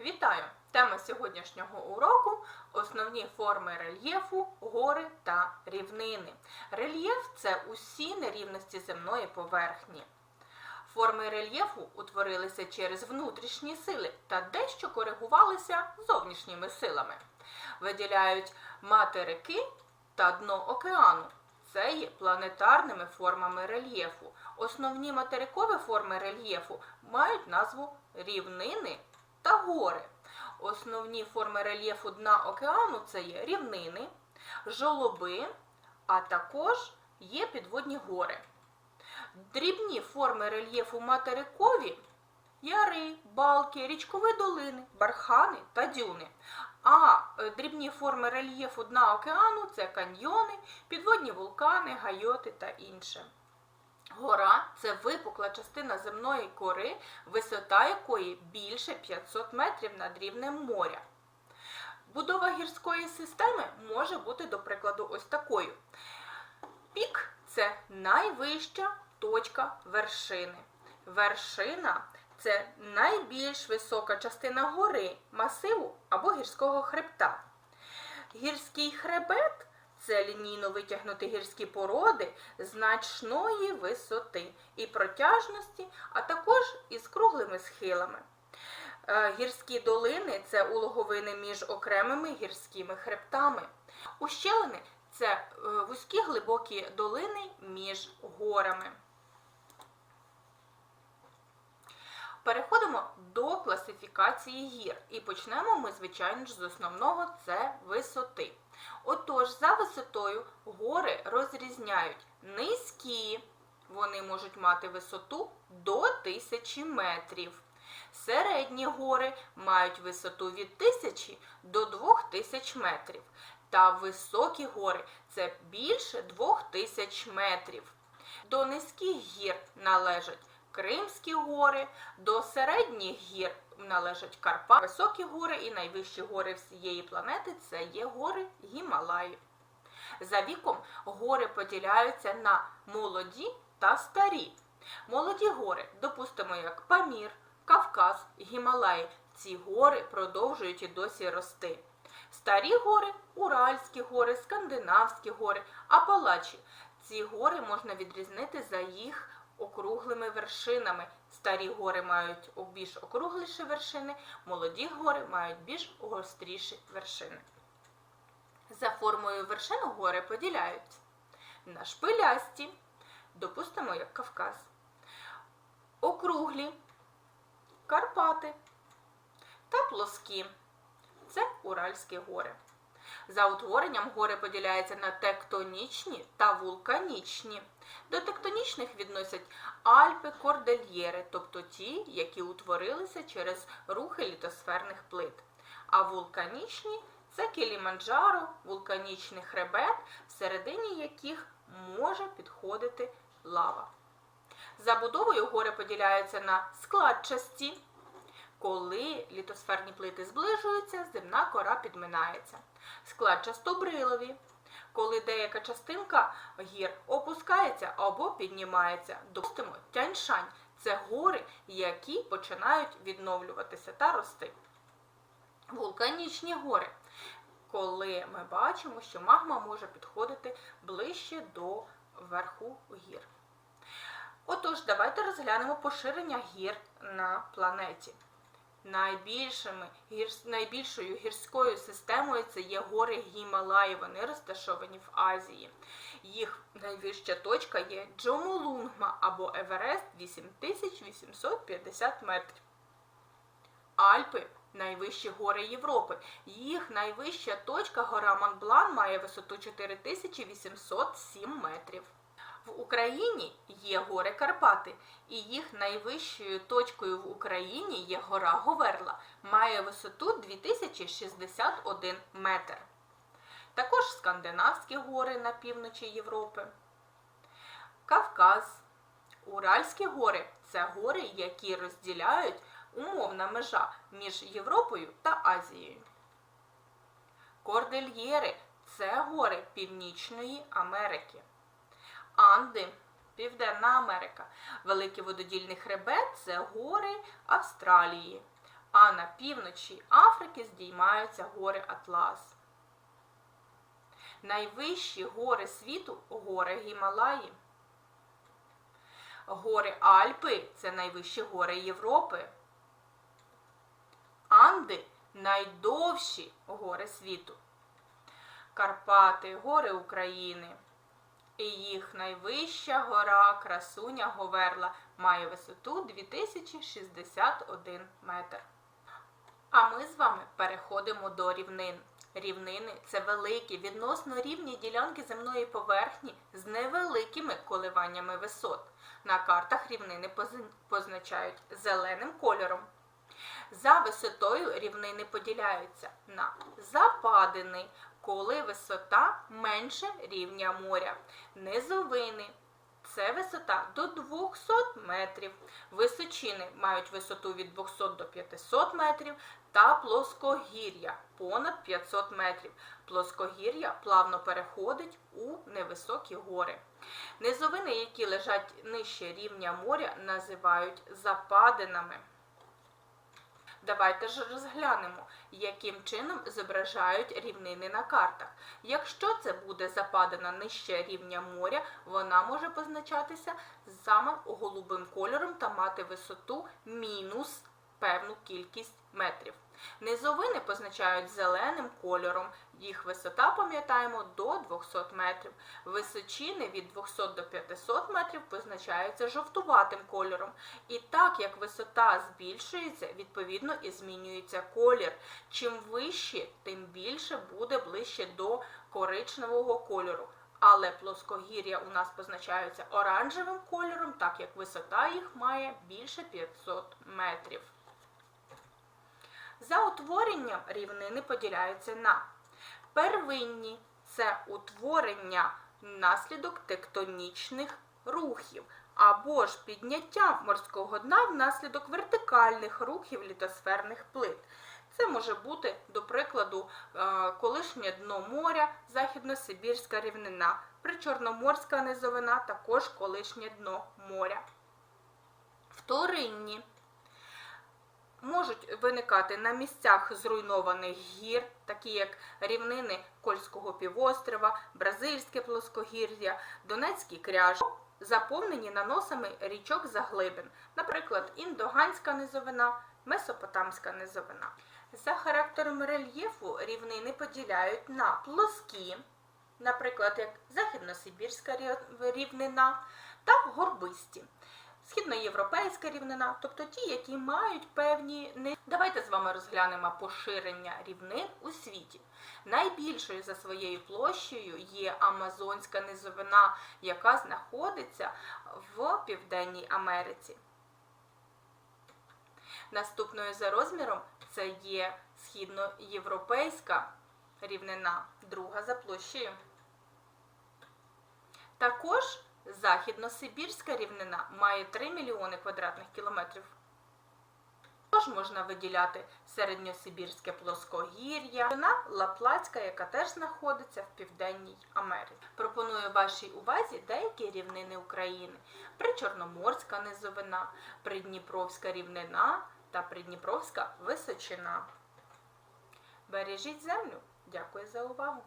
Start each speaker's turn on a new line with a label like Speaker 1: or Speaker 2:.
Speaker 1: Вітаю! Тема сьогоднішнього уроку основні форми рельєфу, гори та рівнини. Рельєф це усі нерівності земної поверхні. Форми рельєфу утворилися через внутрішні сили та дещо коригувалися зовнішніми силами. Виділяють материки та дно океану. Це є планетарними формами рельєфу. Основні материкові форми рельєфу мають назву рівнини та гори. Основні форми рельєфу дна океану це є рівнини, жолоби, а також є підводні гори. Дрібні форми рельєфу материкові яри, балки, річкові долини, бархани та дюни. А е, дрібні форми рельєфу дна океану це каньйони, підводні вулкани, гайоти та інше. Гора це випукла частина земної кори, висота якої більше 500 метрів над рівнем моря. Будова гірської системи може бути, до прикладу, ось такою. Пік це найвища точка вершини. Вершина це найбільш висока частина гори, масиву або гірського хребта. Гірський хребет це лінійно витягнуті гірські породи значної висоти і протяжності, а також із круглими схилами. Е, Гірські долини це улоговини між окремими гірськими хребтами. Ущелини це е, вузькі глибокі долини між горами. Переходимо до класифікації гір. І почнемо ми, звичайно ж, з основного це висоти. Отож, за висотою гори розрізняють низькі, вони можуть мати висоту до 1000 метрів. Середні гори мають висоту від 1000 до 2000 метрів. Та високі гори це більше 2000 метрів. До низьких гір належать Кримські гори, до середніх гір належать Карпати, високі гори і найвищі гори всієї планети це є гори Гімалаї. За віком гори поділяються на молоді та старі. Молоді гори, допустимо, як Памір, Кавказ, Гімалаї. Ці гори продовжують і досі рости. Старі гори Уральські гори, Скандинавські гори, Апалачі. Ці гори можна відрізнити за їх округлими вершинами. Старі гори мають більш округліші вершини, молоді гори мають більш гостріші вершини. За формою вершин гори поділяються на шпилясті, допустимо, як Кавказ, округлі, Карпати та плоскі це Уральські гори. За утворенням гори поділяються на тектонічні та вулканічні. До тектонічних відносять Альпи, Кордельєри, тобто ті, які утворилися через рухи літосферних плит. А вулканічні це Кіліманджаро, вулканічний хребет, всередині яких може підходити лава. За будовою гори поділяються на складчасті. Коли літосферні плити зближуються, земна кора підминається. Складчастобрилові, коли деяка частинка гір опускається або піднімається. Допустимо, тяньшань це гори, які починають відновлюватися та рости. Вулканічні гори, коли ми бачимо, що магма може підходити ближче до верху гір. Отож, давайте розглянемо поширення гір на планеті. Найбільшими, гір- найбільшою гірською системою це є гори Гімалаї. Вони розташовані в Азії. Їх найвища точка є Джомолунгма або Еверест 8850 метрів. Альпи найвищі гори Європи. Їх найвища точка гора Монблан має висоту 4807 метрів. В Україні є гори Карпати, і їх найвищою точкою в Україні є гора Говерла, має висоту 2061 метр. Також Скандинавські гори на півночі Європи. Кавказ, Уральські гори це гори, які розділяють умовна межа між Європою та Азією. Кордельєри це гори Північної Америки. Анди, Південна Америка. Великий вододільний хребет це гори Австралії. а на півночі Африки здіймаються гори Атлас. Найвищі гори світу гори Гімалаї. Гори Альпи це найвищі гори Європи. Анди найдовші гори світу. Карпати гори України. І їх найвища гора Красуня Говерла має висоту 2061 метр. А ми з вами переходимо до рівнин. Рівнини це великі відносно рівні ділянки земної поверхні з невеликими коливаннями висот. На картах рівнини позначають зеленим кольором. За висотою рівнини поділяються на западини, коли висота менше рівня моря, низовини. Це висота до 200 метрів. Височини мають висоту від 200 до 500 метрів та плоскогір'я понад 500 метрів. Плоскогір'я плавно переходить у невисокі гори. Низовини, які лежать нижче рівня моря, називають западинами. Давайте ж розглянемо, яким чином зображають рівнини на картах. Якщо це буде западина нижче рівня моря, вона може позначатися саме голубим кольором та мати висоту мінус певну кількість метрів. Низовини позначають зеленим кольором, їх висота, пам'ятаємо, до 200 метрів. Височини від 200 до 500 метрів позначаються жовтуватим кольором. І так як висота збільшується, відповідно і змінюється колір. Чим вище, тим більше буде ближче до коричневого кольору. Але плоскогір'я у нас позначаються оранжевим кольором, так як висота їх має більше 500 метрів. За утворенням рівнини поділяються на первинні це утворення внаслідок тектонічних рухів, або ж підняття морського дна внаслідок вертикальних рухів літосферних плит. Це може бути, до прикладу, е, колишнє дно моря, Західно-Сибірська рівнина, причорноморська низовина, також колишнє дно моря. Вторинні виникати на місцях зруйнованих гір, такі як рівнини Кольського півострова, Бразильське плоскогір'я, Донецький кряж, заповнені наносами річок заглибин, наприклад, Індоганська низовина, Месопотамська низовина. За характером рельєфу рівнини поділяють на плоскі, наприклад, як Західносибірська рів- рівнина, та горбисті. Східноєвропейська рівнина, тобто ті, які мають певні ни- Давайте з вами розглянемо поширення рівнин у світі. Найбільшою за своєю площею є Амазонська низовина, яка знаходиться в Південній Америці. Наступною за розміром це є східноєвропейська рівнина, друга за площею. Також Західно-Сибірська рівнина має 3 мільйони квадратних кілометрів. Також можна виділяти середньосибірське плоскогір'я, рівнина Лаплацька, яка теж знаходиться в Південній Америці. Пропоную вашій увазі деякі рівнини України: Причорноморська низовина, Придніпровська рівнина та Придніпровська височина. Бережіть землю. Дякую за увагу!